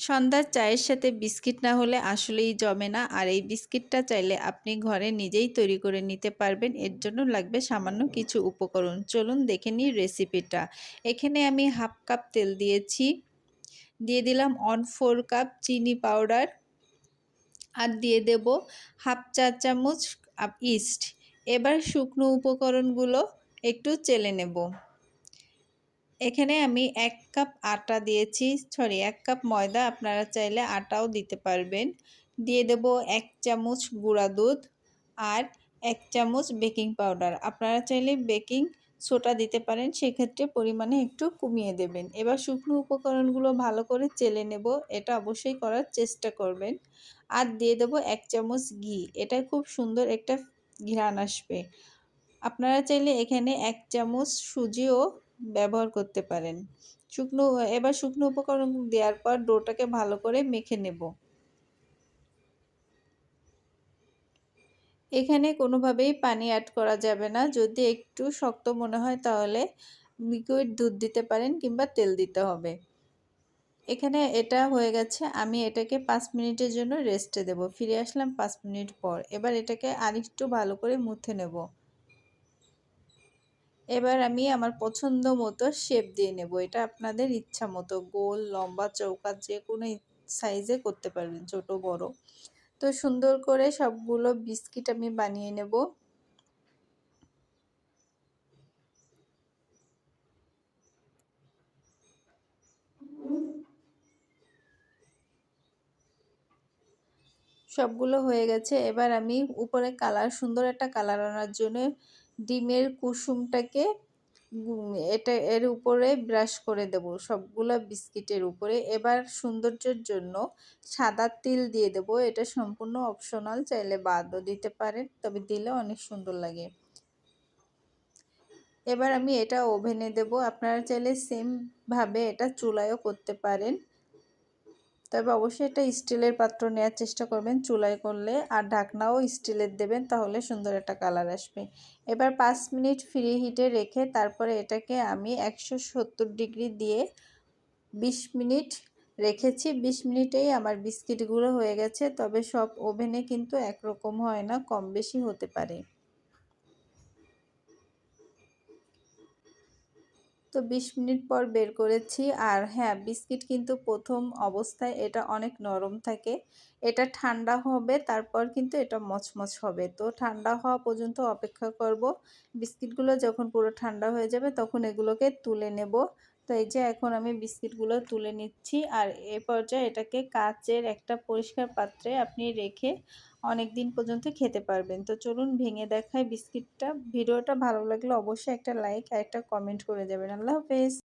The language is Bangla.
সন্ধ্যার চায়ের সাথে বিস্কিট না হলে আসলেই জমে না। আর এই বিস্কিটটা চাইলে আপনি ঘরে নিজেই তৈরি করে নিতে পারবেন। এর জন্য লাগবে সামান্য কিছু উপকরণ। চলুন দেখে নিই রেসিপিটা। এখানে আমি হাফ কাপ তেল দিয়েছি। দিয়ে দিলাম অন ফোর কাপ চিনি পাউডার আর দিয়ে দেব হাফ চা চামচ ইস্ট এবার শুকনো উপকরণগুলো একটু চেলে নেব। এখানে আমি এক কাপ আটা দিয়েছি সরি এক কাপ ময়দা, আপনারা চাইলে আটাও দিতে পারবেন। দিয়ে দেব এক চামচ গুঁড়া দুধ আর এক চামচ বেকিং পাউডার। আপনারা চাইলে বেকিং সোটা দিতে পারেন, সেক্ষেত্রে পরিমাণে একটু কমিয়ে দেবেন। এবার শুকনো উপকরণগুলো ভালো করে চেলে নেব, এটা অবশ্যই করার চেষ্টা করবেন। আর দিয়ে দেব এক চামচ ঘি, এটা খুব সুন্দর একটা ঘ্রাণ আসবে। আপনারা চাইলে এখানে এক চামচ সুজিও ব্যবহার করতে পারেন। শুকনো এবার শুকনো উপকরণ দেওয়ার পর ডোটাকে ভালো করে মেখে নেব। এখানে কোনোভাবেই পানি অ্যাড করা যাবে না। যদি একটু শক্ত মনে হয় তাহলে লিকুইড দুধ দিতে পারেন কিংবা তেল দিতে হবে। এখানে এটা হয়ে গেছে, আমি এটাকে পাঁচ মিনিটের জন্য রেস্টে দেব। ফিরে আসলাম পাঁচ মিনিট পর। এবার এটাকে আরেকটু ভালো করে মুথে নেব। এবার আমি আমার পছন্দ মতো শেপ দিয়ে নেব। এটা আপনাদের ইচ্ছা মতো, গোল, লম্বা চৌকা, যে কোনো সাইজে করতে পারবেন, ছোট, বড়। তো সুন্দর করে সবগুলো বিস্কিট আমি বানিয়ে নেব। সবগুলো হয়ে গেছে। এবার আমি উপরে কালার সুন্দর একটা কালার আনার জন্য ডিমের কুসুমটাকে এটা এর উপরে ব্রাশ করে দেব। সবগুলো বিস্কিটের উপরে। এবার সৌন্দর্যের জন্য সাদা তিল দিয়ে দেব। এটা সম্পূর্ণ অপশনাল, চাইলে বাদও দিতে পারেন, তবে দিলে অনেক সুন্দর লাগে। এবার আমি এটা ওভেনে দেব। আপনারা চাইলে সেমভাবে এটা চুলায়ও করতে পারেন। তবে অবশ্যই এটা স্টিলের পাত্র নেওয়ার চেষ্টা করবেন। চুলায় করলে আর ঢাকনাও স্টিলের দেবেন, তাহলে সুন্দর একটা কালার আসবে। এবার পাঁচ মিনিট ফ্রি হিটে রেখে তারপরে এটাকে আমি একশো সত্তর ডিগ্রি দিয়ে বিশ মিনিট রেখেছি। বিশ মিনিটেই আমার বিস্কিটগুলো হয়ে গেছে, তবে সব ওভেনে কিন্তু একরকম হয় না, কম বেশি হতে পারে। তো ২০ মিনিট পর বের করেছি। আর হ্যাঁ বিস্কিট কিন্তু প্রথম অবস্থায় এটা অনেক নরম থাকে। এটা ঠান্ডা হবে, তারপর কিন্তু এটা মচমচ হবে। তো ঠান্ডা হওয়া পর্যন্ত অপেক্ষা করব। বিস্কিটগুলো যখন পুরো ঠান্ডা হয়ে যাবে, তখন এগুলোকে তুলে নেব। তো এই যে এখন আমি বিস্কিটগুলো তুলে নিচ্ছি। আর এ পর্যায়ে এটাকে কাচের একটা পরিষ্কার পাত্রে আপনি রেখে অনেক দিন পর্যন্ত খেতে পারবেন। তো চলুন ভেঙে দেখায় বিস্কিটটা। ভিডিওটা ভালো লাগলে অবশ্যই একটা লাইক আর একটা কমেন্ট করে যাবেন। আল্লাহ হাফেজ।